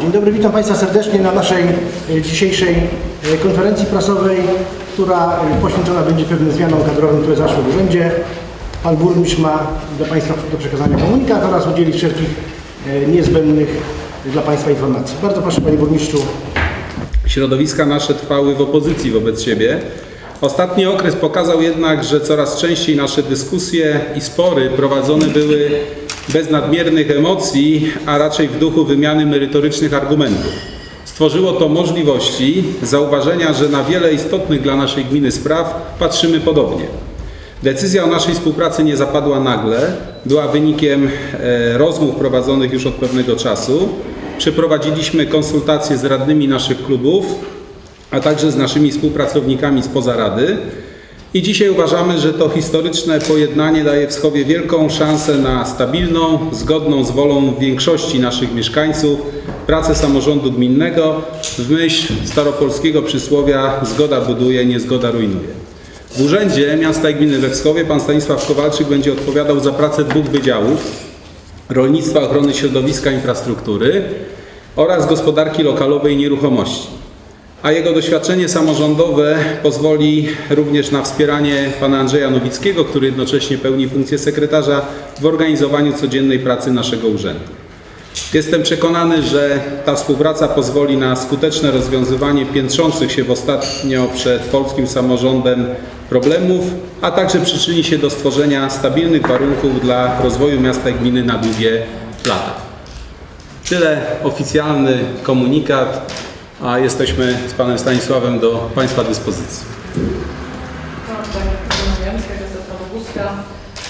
Dzień dobry, witam Państwa serdecznie na naszej e, dzisiejszej e, konferencji prasowej, która e, poświęcona będzie pewnym zmianom kadrowym, które zaszły w urzędzie. Pan burmistrz ma dla Państwa do przekazania komunikat oraz udzieli wszelkich niezbędnych dla Państwa informacji. Bardzo proszę Panie Burmistrzu. Środowiska nasze trwały w opozycji wobec siebie. Ostatni okres pokazał jednak, że coraz częściej nasze dyskusje i spory prowadzone były bez nadmiernych emocji, a raczej w duchu wymiany merytorycznych argumentów. Stworzyło to możliwości zauważenia, że na wiele istotnych dla naszej gminy spraw patrzymy podobnie. Decyzja o naszej współpracy nie zapadła nagle, była wynikiem e, rozmów prowadzonych już od pewnego czasu. Przeprowadziliśmy konsultacje z radnymi naszych klubów, a także z naszymi współpracownikami spoza Rady. I dzisiaj uważamy, że to historyczne pojednanie daje w Schowie wielką szansę na stabilną, zgodną z wolą większości naszych mieszkańców pracę samorządu gminnego w myśl staropolskiego przysłowia zgoda buduje, niezgoda rujnuje. W Urzędzie Miasta i Gminy we Wschowie pan Stanisław Kowalczyk będzie odpowiadał za pracę dwóch wydziałów rolnictwa, ochrony środowiska, infrastruktury oraz gospodarki lokalowej i nieruchomości. A jego doświadczenie samorządowe pozwoli również na wspieranie pana Andrzeja Nowickiego, który jednocześnie pełni funkcję sekretarza w organizowaniu codziennej pracy naszego urzędu. Jestem przekonany, że ta współpraca pozwoli na skuteczne rozwiązywanie piętrzących się w ostatnio przed polskim samorządem problemów, a także przyczyni się do stworzenia stabilnych warunków dla rozwoju miasta i gminy na długie lata. Tyle oficjalny komunikat, a jesteśmy z panem Stanisławem do państwa dyspozycji. Tak, Gazeta Robuska.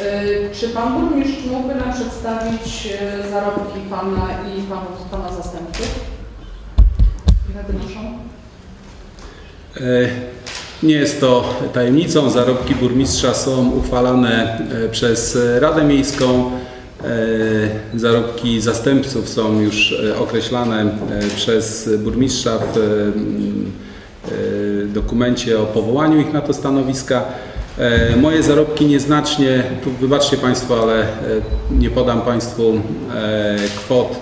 Y, Czy Pan Burmistrz mógłby nam przedstawić y, zarobki Pana i panów, Pana zastępców? Ile wynoszą? E, Nie jest to tajemnicą. Zarobki burmistrza są uchwalane e, przez Radę Miejską. E, Zarobki zastępców są już e, określane e, przez burmistrza w dokumencie o powołaniu ich na to stanowiska. Moje zarobki nieznacznie, tu wybaczcie Państwo, ale nie podam Państwu kwot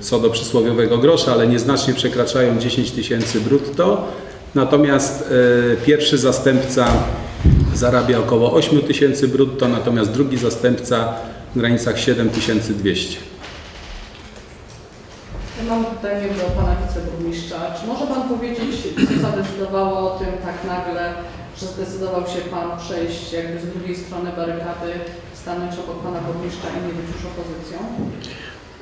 co do przysłowiowego grosza, ale nieznacznie przekraczają 10 tysięcy brutto. Natomiast pierwszy zastępca zarabia około 8 tysięcy brutto, natomiast drugi zastępca w granicach 7200. Ja mam pytanie do Pana Wiceburmistrza. Czy może Pan powiedzieć, co zadecydowało o tym tak nagle, że zdecydował się Pan przejść jakby z drugiej strony barykady, stanąć obok Pana Burmistrza i nie być już opozycją?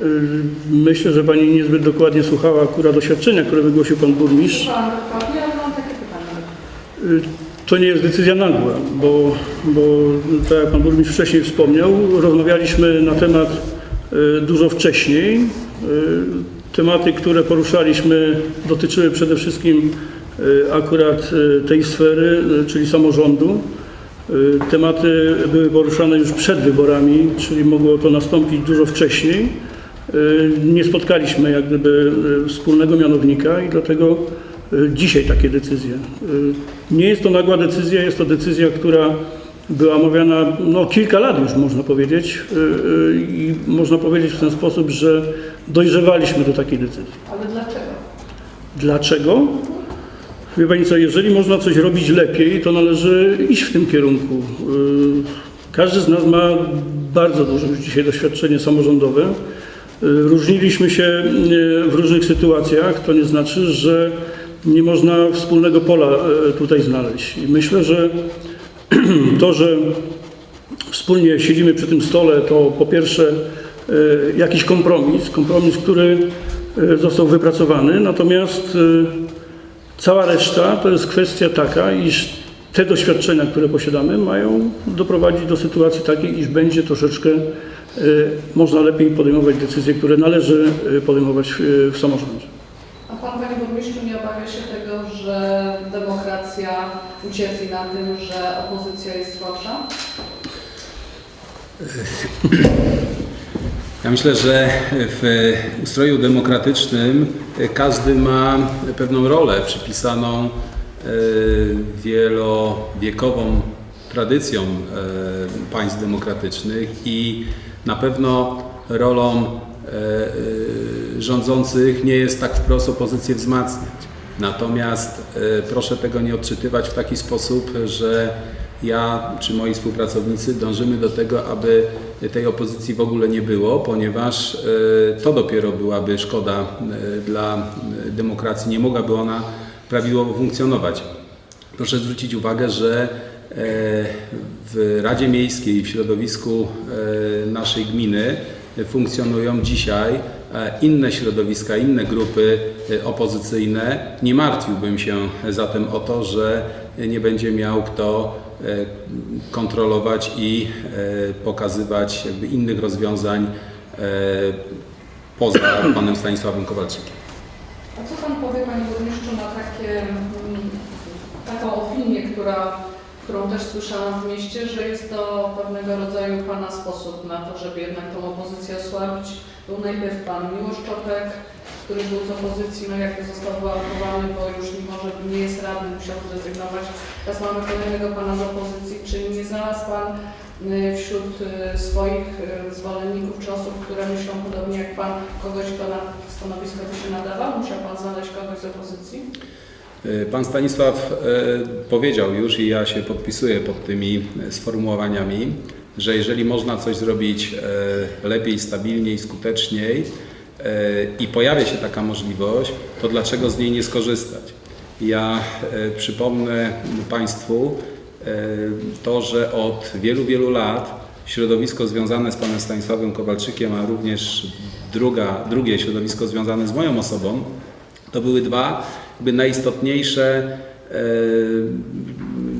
Y, Myślę, że Pani niezbyt dokładnie słuchała akurat doświadczenia, które wygłosił Pan Burmistrz. Pan dokładnie, ale mam takie pytanie. To nie jest decyzja nagła, bo, bo tak jak Pan Burmistrz wcześniej wspomniał, rozmawialiśmy na temat y, dużo wcześniej. Y, Tematy, które poruszaliśmy dotyczyły przede wszystkim y, akurat tej sfery, czyli samorządu. Tematy były poruszane już przed wyborami, czyli mogło to nastąpić dużo wcześniej. Nie spotkaliśmy jak gdyby wspólnego mianownika i dlatego dzisiaj takie decyzje. Y, Nie jest to nagła decyzja, jest to decyzja, która była omawiana no, kilka lat już można powiedzieć y, y, i można powiedzieć w ten sposób, że dojrzewaliśmy do takiej decyzji. Ale dlaczego? Dlaczego? Wie Pani co, jeżeli można coś robić lepiej, to należy iść w tym kierunku. Y, Każdy z nas ma bardzo duże już dzisiaj doświadczenie samorządowe. Y, Różniliśmy się y, w różnych sytuacjach, to nie znaczy, że nie można wspólnego pola y, tutaj znaleźć. I myślę, że to, że wspólnie siedzimy przy tym stole, to po pierwsze e, jakiś kompromis, kompromis, który e, został wypracowany, natomiast e, cała reszta to jest kwestia taka, iż te doświadczenia, które posiadamy, mają doprowadzić do sytuacji takiej, iż będzie troszeczkę e, można lepiej podejmować decyzje, które należy e, podejmować w samorządzie. A Pan, Panie Burmistrzu, nie obawia się tego, że demokracja ucierpi na tym, że opozycja jest słabsza? Ja myślę, że w ustroju demokratycznym każdy ma pewną rolę przypisaną e, wielowiekową tradycją e, państw demokratycznych i na pewno rolą e, rządzących nie jest tak wprost opozycję wzmacniać. Natomiast e, proszę tego nie odczytywać w taki sposób, że ja czy moi współpracownicy dążymy do tego, aby tej opozycji w ogóle nie było, ponieważ e, to dopiero byłaby szkoda e, dla demokracji. Nie mogłaby ona prawidłowo funkcjonować. Proszę zwrócić uwagę, że w Radzie Miejskiej, w środowisku naszej gminy funkcjonują dzisiaj inne środowiska, inne grupy e, opozycyjne. Nie martwiłbym się zatem o to, że nie będzie miał kto e, kontrolować i e, pokazywać innych rozwiązań e, poza panem Stanisławem Kowalczykiem. A co Pan powie, Panie Burmistrzu, na takie, mm, taką opinię, która, którą też słyszałam w mieście, że jest to pewnego rodzaju Pana sposób na to, żeby jednak tą opozycję osłabić. Był najpierw Pan Miłosz Czopek, który był z opozycji, no jakby został wyautowany, bo już mimo, że nie jest radny, musiał zrezygnować. Teraz mamy kolejnego Pana z opozycji. Czy nie znalazł Pan y, wśród y, swoich y, zwolenników czy osób, które myślą podobnie jak Pan, kogoś, kto na stanowisko by się nadawał? Musiał Pan znaleźć kogoś z opozycji? E, Pan Stanisław e, powiedział już i ja się podpisuję pod tymi e, sformułowaniami, że jeżeli można coś zrobić lepiej, stabilniej, skuteczniej i pojawia się taka możliwość, to dlaczego z niej nie skorzystać? Ja przypomnę Państwu to, że od wielu, wielu lat środowisko związane z panem Stanisławem Kowalczykiem, a również druga, drugie środowisko związane z moją osobą, to były dwa jakby najistotniejsze e,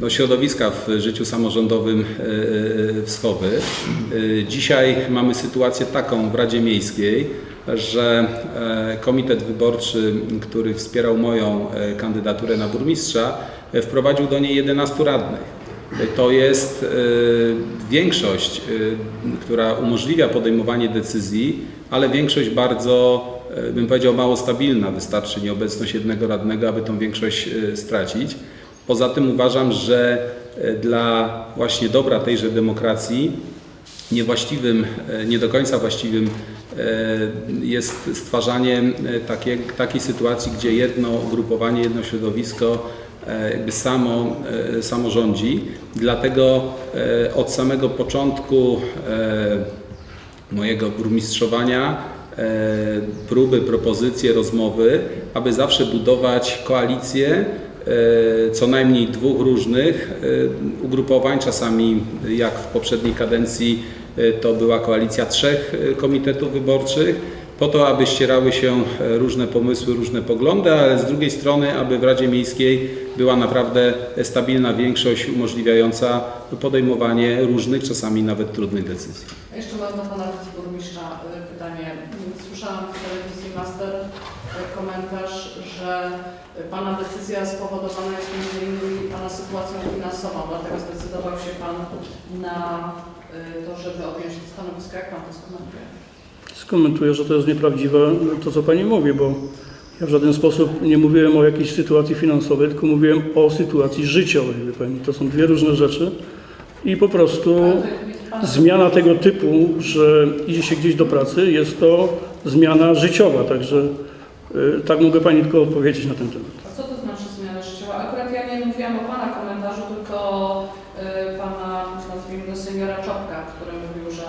no, środowiska w życiu samorządowym e, Wschowy. E, Dzisiaj mamy sytuację taką w Radzie Miejskiej, że komitet wyborczy, który wspierał moją kandydaturę na burmistrza, wprowadził do niej 11 radnych. To jest większość, która umożliwia podejmowanie decyzji, ale większość bardzo, bym powiedział, mało stabilna. Wystarczy nieobecność jednego radnego, aby tą większość e, stracić. Poza tym uważam, że e, dla właśnie dobra tejże demokracji niewłaściwym, e, nie do końca właściwym e, jest stwarzanie e, takie, takiej sytuacji, gdzie jedno ugrupowanie, jedno środowisko e, jakby samo, e, samo rządzi. Dlatego e, od samego początku e, mojego burmistrzowania e, próby, propozycje, rozmowy, aby zawsze budować koalicję e, co najmniej dwóch różnych e, ugrupowań, czasami jak w poprzedniej kadencji e, to była koalicja trzech e, komitetów wyborczych, po to, aby ścierały się e, różne pomysły, różne poglądy, ale z drugiej strony, aby w Radzie Miejskiej była naprawdę stabilna większość umożliwiająca podejmowanie różnych, czasami nawet trudnych decyzji. Jeszcze mam do Pana Wiceburmistrza y, pytanie. Słyszałam w telewizji Master y, komentarz, że Pana decyzja spowodowana jest między innymi Pana sytuacją finansową, dlatego zdecydował się Pan na to, żeby objąć to stanowisko. Jak Pan to skomentuje? Skomentuję, że to jest nieprawdziwe to, co Pani mówi, bo ja w żaden sposób nie mówiłem o jakiejś sytuacji finansowej, tylko mówiłem o sytuacji życiowej, wie Pani. To są dwie różne rzeczy i po prostu zmiana tego typu, że idzie się gdzieś do pracy, jest to zmiana życiowa, także y, tak mogę Pani tylko odpowiedzieć na ten temat. A co to znaczy zmiana życiowa? Akurat ja nie mówiłam o Pana komentarzu, tylko o y, Pana, nazwijmy go seniora Czopka, który mówił, że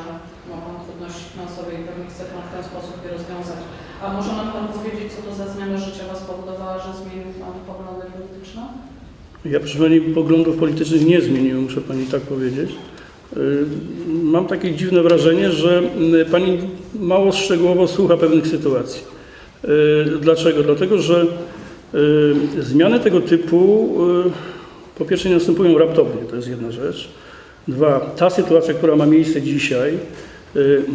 ma Pan trudności finansowe i pewnie chce Pan w ten sposób je rozwiązać. A może nam Pan powiedzieć, co to za zmiana życiowa spowodowała, że zmienił Pan poglądy polityczne? Ja Pani poglądów politycznych nie zmieniłem, muszę Pani tak powiedzieć. Y, Mam takie dziwne wrażenie, że y, Pani mało szczegółowo słucha pewnych sytuacji. Y, Dlaczego? Dlatego, że zmiany tego typu po pierwsze nie następują raptownie, to jest jedna rzecz. Dwa, ta sytuacja, która ma miejsce dzisiaj,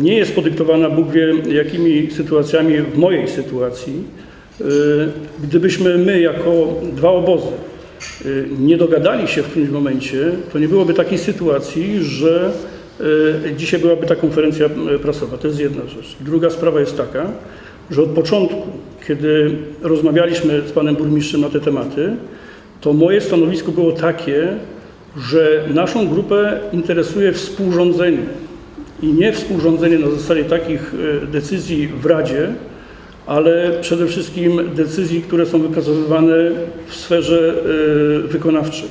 nie jest podyktowana Bóg wie jakimi sytuacjami w mojej sytuacji. Y, Gdybyśmy my jako dwa obozy y, nie dogadali się w którymś momencie, to nie byłoby takiej sytuacji, że y, dzisiaj byłaby ta konferencja y, prasowa. To jest jedna rzecz. Druga sprawa jest taka, że od początku, kiedy rozmawialiśmy z panem burmistrzem na te tematy, to moje stanowisko było takie, że naszą grupę interesuje współrządzenie i nie współrządzenie na zasadzie takich y, decyzji w Radzie, ale przede wszystkim decyzji, które są wypracowywane w sferze e, wykonawczej,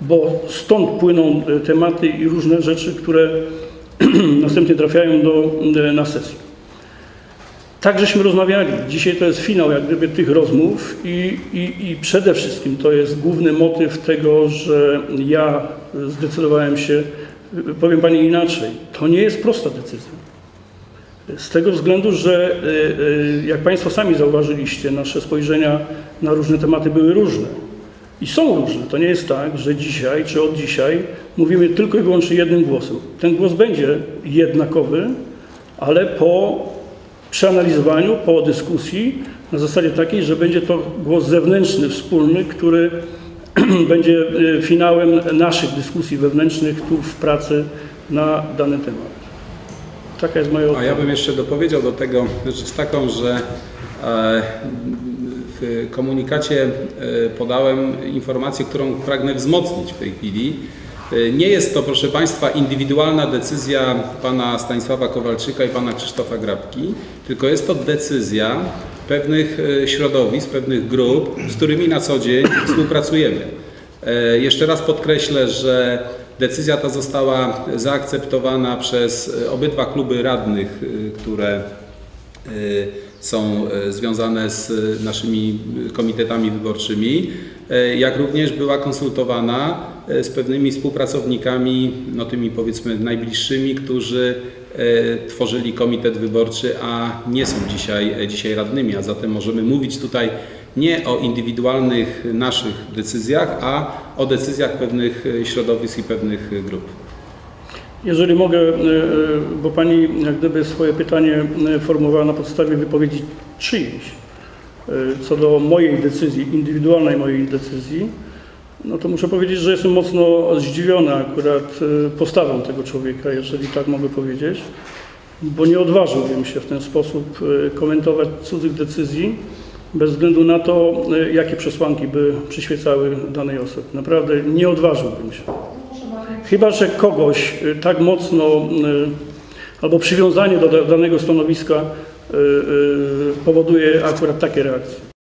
bo stąd płyną e, tematy i różne rzeczy, które następnie trafiają do, e, na sesję. Tak żeśmy rozmawiali. Dzisiaj to jest finał jak gdyby tych rozmów i, i, i przede wszystkim to jest główny motyw tego, że ja zdecydowałem się, powiem Pani inaczej, to nie jest prosta decyzja. Z tego względu, że y, y, jak Państwo sami zauważyliście, nasze spojrzenia na różne tematy były różne. I są różne. To nie jest tak, że dzisiaj czy od dzisiaj mówimy tylko i wyłącznie jednym głosem. Ten głos będzie jednakowy, ale po przeanalizowaniu, po dyskusji na zasadzie takiej, że będzie to głos zewnętrzny, wspólny, który będzie y, finałem naszych dyskusji wewnętrznych tu w pracy na dany temat. Taka jest moja A odpowiedź. ja bym jeszcze dopowiedział do tego rzecz taką, że e, w komunikacie e, podałem informację, którą pragnę wzmocnić w tej chwili. E, Nie jest to, proszę Państwa, indywidualna decyzja pana Stanisława Kowalczyka i pana Krzysztofa Grabki, tylko jest to decyzja pewnych e, środowisk, pewnych grup, z którymi na co dzień współpracujemy. E, Jeszcze raz podkreślę, że decyzja ta została zaakceptowana przez e, obydwa kluby radnych, które są związane z naszymi komitetami wyborczymi, jak również była konsultowana z pewnymi współpracownikami, no tymi powiedzmy najbliższymi, którzy tworzyli komitet wyborczy, a nie są dzisiaj, e, dzisiaj radnymi, a zatem możemy mówić tutaj nie o indywidualnych naszych decyzjach, a o decyzjach pewnych e, środowisk i pewnych e, grup. Jeżeli mogę, e, e, bo Pani jak gdyby swoje pytanie e, formułowała na podstawie wypowiedzi czyjejś e, co do mojej decyzji, indywidualnej mojej decyzji, no to muszę powiedzieć, że jestem mocno zdziwiony akurat e, postawą tego człowieka, jeżeli tak mogę powiedzieć, bo nie odważyłbym się w ten sposób e, komentować cudzych decyzji bez względu na to, e, jakie przesłanki by przyświecały danej osobie. Naprawdę nie odważyłbym się. Chyba, że kogoś y, tak mocno y, albo przywiązanie do da- danego stanowiska y, y, powoduje akurat takie reakcje.